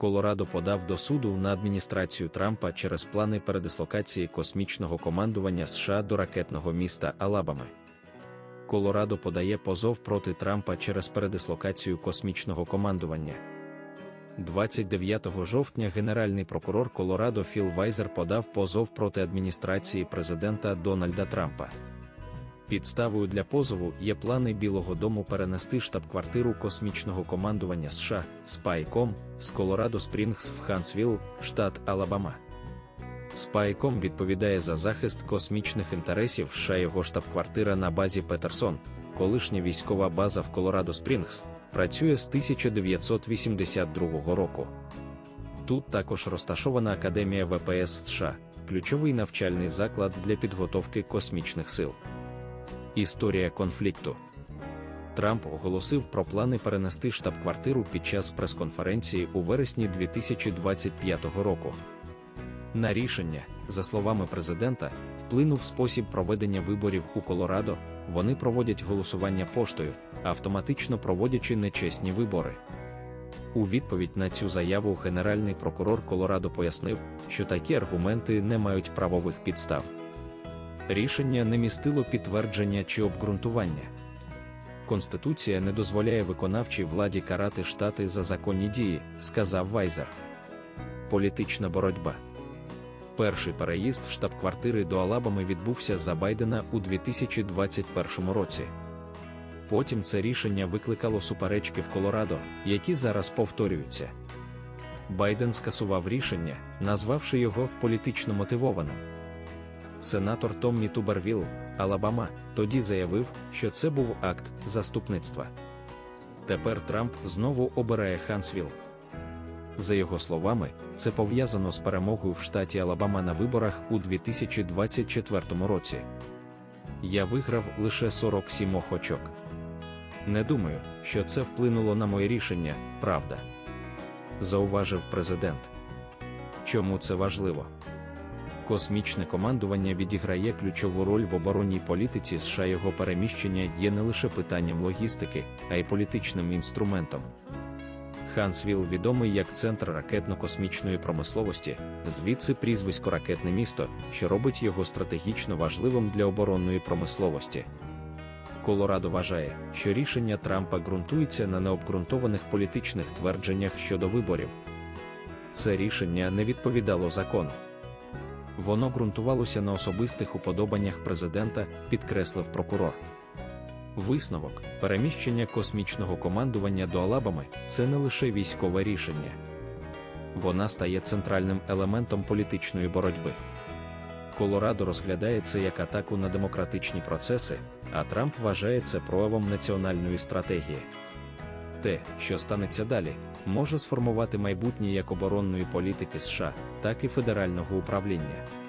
Колорадо подав до суду на адміністрацію Трампа через плани передислокації космічного командування США до ракетного міста Алабами. Колорадо подає позов проти Трампа через передислокацію космічного командування. 29 жовтня генеральний прокурор Колорадо Філ Вайзер подав позов проти адміністрації президента Дональда Трампа. Підставою для позову є плани Білого Дому перенести штаб-квартиру космічного командування США Спайком з Колорадо Спрінгс в Хансвілл, штат Алабама. Спайком відповідає за захист космічних інтересів США його штаб-квартира на базі Петерсон, колишня військова база в Колорадо Спрінгс, працює з 1982 року. Тут також розташована Академія ВПС США, ключовий навчальний заклад для підготовки космічних сил. Історія конфлікту. Трамп оголосив про плани перенести штаб-квартиру під час прес-конференції у вересні 2025 року. На рішення, за словами президента, вплинув спосіб проведення виборів у Колорадо. Вони проводять голосування поштою, автоматично проводячи нечесні вибори. У відповідь на цю заяву генеральний прокурор Колорадо пояснив, що такі аргументи не мають правових підстав. Рішення не містило підтвердження чи обґрунтування. Конституція не дозволяє виконавчій владі карати штати за законні дії, сказав Вайзер. Політична боротьба. Перший переїзд штаб-квартири до Алабами відбувся за Байдена у 2021 році. Потім це рішення викликало суперечки в Колорадо, які зараз повторюються. Байден скасував рішення, назвавши його політично мотивованим. Сенатор Томмі Тубервіл, Алабама, тоді заявив, що це був акт заступництва. Тепер Трамп знову обирає Хансвіл. За його словами, це пов'язано з перемогою в штаті Алабама на виборах у 2024 році. Я виграв лише 47 очок. Не думаю, що це вплинуло на моє рішення, правда. Зауважив президент. Чому це важливо? Космічне командування відіграє ключову роль в оборонній політиці США. Його переміщення є не лише питанням логістики, а й політичним інструментом. Хансвіл відомий як центр ракетно-космічної промисловості, звідси прізвисько ракетне місто, що робить його стратегічно важливим для оборонної промисловості. Колорадо вважає, що рішення Трампа ґрунтується на необґрунтованих політичних твердженнях щодо виборів. Це рішення не відповідало закону. Воно ґрунтувалося на особистих уподобаннях президента, підкреслив прокурор. Висновок, переміщення космічного командування до Алабами це не лише військове рішення. Вона стає центральним елементом політичної боротьби. Колорадо розглядає це як атаку на демократичні процеси, а Трамп вважає це проявом національної стратегії. Те, що станеться далі, може сформувати майбутнє як оборонної політики США, так і федерального управління.